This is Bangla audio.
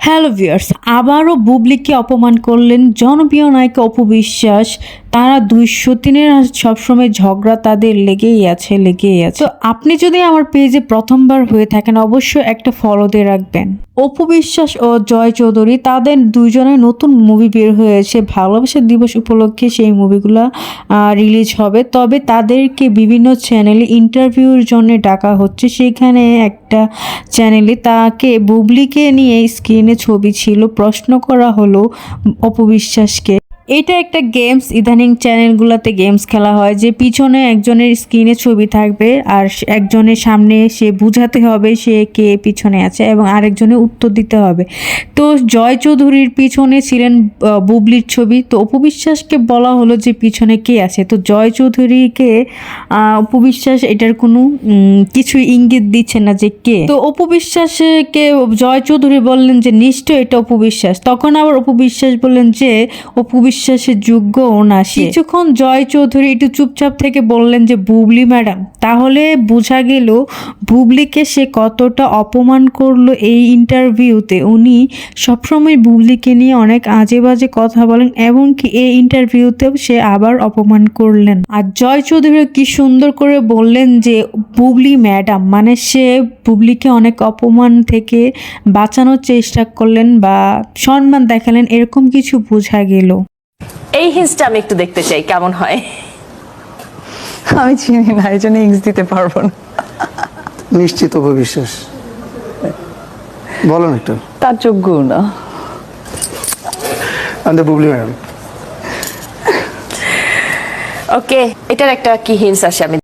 হ্যালো ভিউয়ার্স আবারও বুবলিকে অপমান করলেন জনপ্রিয় নায়িকা অপু বিশ্বাস। তারা দুই সতীনের সবসময় ঝগড়া তাদের লেগেই আছে লেগেই আছে। তো আপনি যদি আমার পেজে প্রথমবার হয়ে থাকেন, অবশ্যই একটা ফলো দিয়ে রাখবেন। অপু বিশ্বাস ও জয় চৌধুরী, তাদের দুইজনের নতুন মুভি বের হয়েছে। ভালোবাসা দিবস উপলক্ষে সেই মুভিগুলো রিলিজ হবে। তবে তাদেরকে বিভিন্ন চ্যানেলে ইন্টারভিউর জন্য ডাকা হচ্ছে। সেখানে একটা চ্যানেলে তাকে বুবলিকে নিয়ে স্ক্রিনে ছবি ছিল। প্রশ্ন করা হলো অপবিশ্বাসকে এটা একটা গেমস, ইদানিং চ্যানেলগুলোতে গেমস খেলা হয় যে পিছনে একজনের স্ক্রিনে ছবি থাকবে আর একজনের সামনে সে বুঝাতে হবে সে কে পিছনে আছে এবং আরেকজনের উত্তর দিতে হবে। তো জয় চৌধুরীর পিছনে ছিলেন বুবলির ছবি। তো অপবিশ্বাসকে বলা হলো যে পিছনে কে আছে। তো জয় চৌধুরীকে অপবিশ্বাস এটার কোনো কিছু ইঙ্গিত দিচ্ছে না যে কে। তো অপবিশ্বাসকে জয় চৌধুরী বললেন যে নিশ্চয় এটা অপবিশ্বাস তখন আবার অপবিশ্বাস বললেন যে অপবিশ্বাসের যোগ্য না সে। কিছুক্ষণ জয় চৌধুরী একটু চুপচাপ থেকে বললেন যে, বুবলি ম্যাডাম, তাহলে বোঝা গেল বুবলিকে সে কতটা অপমান করল এই ইন্টারভিউতে। উনি সবসময় বুবলিকে নিয়ে অনেক আজে বাজে কথা বলেন এবং কি এই ইন্টারভিউতেও সে আবার অপমান করলেন। আর জয় চৌধুরী কি সুন্দর করে বললেন যে, বুবলি ম্যাডাম মানে সে বুবলিকে অনেক অপমান থেকে বাঁচানোর চেষ্টা করলেন বা সম্মান দেখালেন, এরকম কিছু বোঝা গেল। এই হিন্সটা আমি একটু দেখতে চাই কেমন হয়? আমি চিনি না এই জন্য হিংস দিতে পারব না। নিশ্চিত বিশ্বাস বলেন একটু। তার যোগ্য না আন্দে বুবলি ম্যাডাম ওকে এটার একটা কি হিন্স আসে আমি